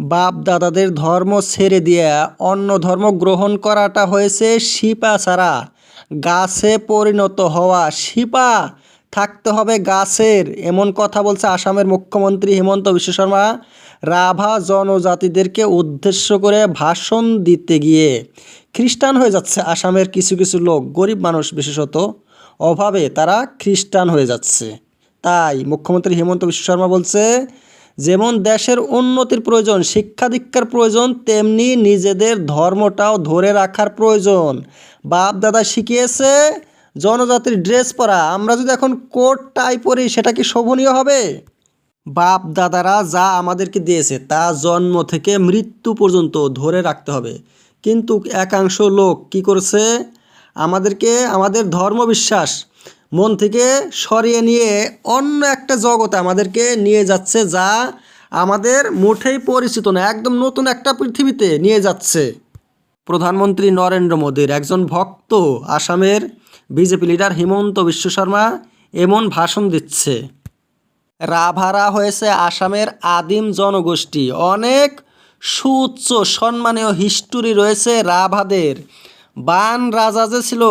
বাপ দাদাদের ধর্ম ছেড়ে দিয়ে অন্য ধর্ম গ্রহণ করাটা হয়েছে শিপা ছাড়া। গাছে পরিণত হওয়া শিপা, থাকতে হবে গাছের, এমন কথা বলছে আসামের মুখ্যমন্ত্রী হিমন্ত বিশ্ব শর্মা। রাভা জনজাতিদেরকে উদ্দেশ্য করে ভাষণ দিতে গিয়ে খ্রিস্টান হয়ে যাচ্ছে আসামের কিছু কিছু লোক, গরিব মানুষ বিশেষত। অভাবে তারা খ্রিস্টান হয়ে যাচ্ছে। তাই মুখ্যমন্ত্রী হেমন্ত বিশ্ব শর্মা বলছে যেমন দেশের উন্নতির প্রয়োজন, শিক্ষা দীক্ষার প্রয়োজন, তেমনি নিজেদের ধর্মটাও ধরে রাখার প্রয়োজন। বাপ দাদা শিখিয়েছে জনজাতির ড্রেস পরা, আমরা যদি এখন কোট টাই পরি, সেটা কি শোভনীয় হবে? বাপ দাদারা যা আমাদেরকে দিয়েছে, তা জন্ম থেকে মৃত্যু পর্যন্ত ধরে রাখতে হবে। কিন্তু একাংশ লোক কি করছে? আমাদেরকে, আমাদের ধর্মবিশ্বাস মন থেকে সরিয়ে নিয়ে অন্য একটা জগতে আমাদেরকে নিয়ে যাচ্ছে যা আমাদের মোটেই পরিচিত না, একদম নতুন একটা পৃথিবীতে নিয়ে যাচ্ছে। প্রধানমন্ত্রী নরেন্দ্র মোদীর একজন ভক্ত, আসামের বিজেপি লিডার হিমন্ত বিশ্ব শর্মা এমন ভাষণ দিচ্ছে। রাভারা হয়েছে আসামের আদিম জনগোষ্ঠী। অনেক সুউচ্চ, সম্মানীয় হিস্টোরি রয়েছে রাভাদের। বান রাজা যে ছিল,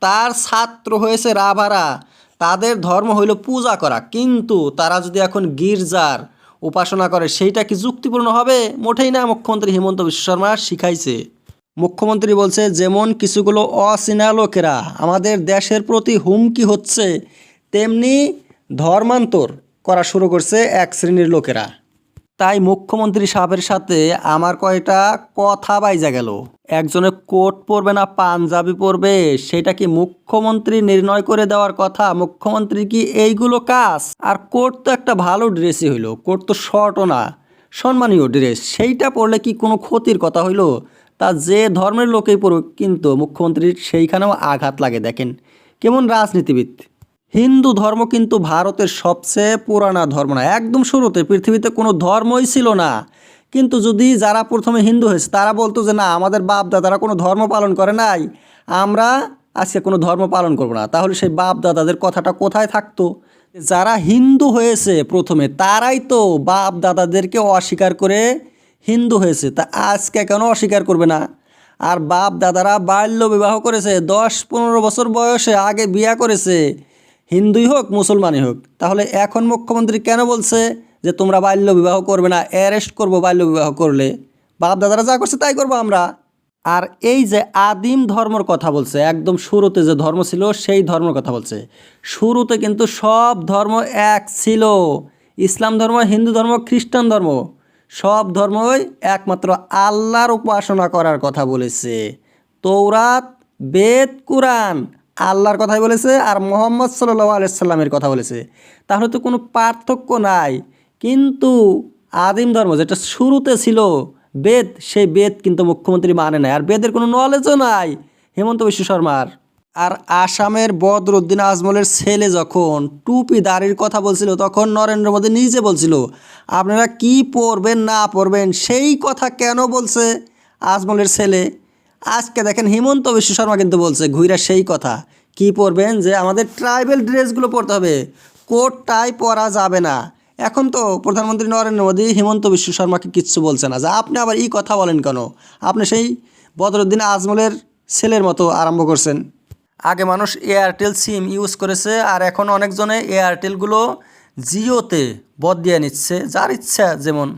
তার ছাত্র হয়েছে রাভারা। তাদের ধর্ম হইল পূজা করা। কিন্তু তারা যদি এখন গির্জার উপাসনা করে, সেইটা কি যুক্তিপূর্ণ হবে? মোটেই না, মুখ্যমন্ত্রী হিমন্ত বিশ্ব শর্মা শিখাইছে। মুখ্যমন্ত্রী বলছে, যেমন কিছুগুলো অচেনা লোকেরা আমাদের দেশের প্রতি হুমকি হচ্ছে, তেমনি ধর্মান্তর করা শুরু করছে এক শ্রেণির লোকেরা। তাই মুখ্যমন্ত্রী সাহেবের সাথে আমার কয়টা কথা বাইজা গেল। একজনে কোট পরবে না, পাঞ্জাবি পরবে, সেটা কি মুখ্যমন্ত্রী নির্ণয় করে দেওয়ার কথা? মুখ্যমন্ত্রী কি এইগুলো কাজ? আর কোট তো একটা ভালো ড্রেসই হইল, কোট তো শর্টও না। সম্মানীয় ড্রেস সেইটা পরলে কি কোনো ক্ষতির কথা হইল? তা যে ধর্মের লোকেই পড়ুক কিন্তু মুখ্যমন্ত্রীর সেইখানেও আঘাত লাগে, দেখেন। কেমন রাজনীতিবিদ। হিন্দু ধর্ম কিন্তু ভারতের সবচেয়ে পুরানা ধর্ম না, একদম শুরুতে পৃথিবীতে কোনো ধর্মই ছিল না। কিন্তু যদি যারা প্রথমে হিন্দু হয়েছে, তারা বলতো যে না, আমাদের বাপ দাদারা কোনো ধর্ম পালন করে নাই, আমরা আজকে কোনো ধর্ম পালন করব না। তাহলে সেই বাপ দাদাদের কথাটা কোথায় থাকতো? যারা হিন্দু হয়েছে প্রথমে, তারাই তো বাপ দাদাদেরকে অস্বীকার করে হিন্দু হয়েছে। তা আজকে কেন অস্বীকার করবে না? আর বাপ দাদারা বাল্য বিবাহ করেছে, দশ পনেরো বছর বয়সে আগে বিয়া করেছে, হিন্দুই হোক, মুসলমানই হোক। তাহলে এখন মুখ্যমন্ত্রী কেন বলছে যে তোমরা বাল্য বিবাহ করবে না অ্যারেস্ট করব বাল্য বিবাহ করলে। বাপ দাদারা যা করছে তাই করব আমরা। আর এই যে আদিম ধর্মর কথা বলছে, একদম শুরুতে যে ধর্ম ছিল সেই ধর্মর কথা বলছে। শুরুতে কিন্তু সব ধর্ম এক ছিল। ইসলাম ধর্ম, হিন্দু ধর্ম, খ্রিস্টান ধর্ম, সব ধর্মই একমাত্র আল্লাহর উপাসনা করার কথা বলেছে। তৌরাত বেদ, কুরআন আল্লাহর কথাই বলেছে আর মোহাম্মদ সাল্লাহ আলাইসাল্লামের কথা বলেছে। তাহলে তো কোনো পার্থক্য নাই। কিন্তু আদিম ধর্ম যেটা শুরুতে ছিল, বেদ, সেই বেদ কিন্তু মুখ্যমন্ত্রী মানে নাই। আর বেদের কোনো নলেজও নাই, হেমন্ত বিশ্ব শর্মার। আর আসামের বদরুদ্দিন আজমলের ছেলে যখন টুপি দাড়ির কথা বলছিল, তখন নরেন্দ্র মোদী নিজে বলছিল, আপনারা কি পড়বেন না পড়বেন সেই কথা কেন বলছে আজমলের ছেলে? আজকে দেখেন হিমন্ত বিশ্ব শর্মা কিন্তু বলছে, ঘুইরা সেই কথা, কি পরবেন যে আমাদের ট্রাইবেল ড্রেসগুলো পরতে হবে। কোট টাই পরা যাবে না এখন তো প্রধানমন্ত্রী নরেন্দ্র মোদী, হিমন্ত বিশ্ব শর্মাকে কিচ্ছু বলছে না। যে আপনি আবার এই কথা বলেন কেন? আপনি সেই বদরুদ্দিন আজমলের ছেলের মতো আরম্ভ করছেন। আগে মানুষ এয়ারটেল সিম ইউজ করেছে, আর এখন অনেকজনে এয়ারটেলগুলো জিওতে বদ দিয়ে নিচ্ছে। যার ইচ্ছা যেমন।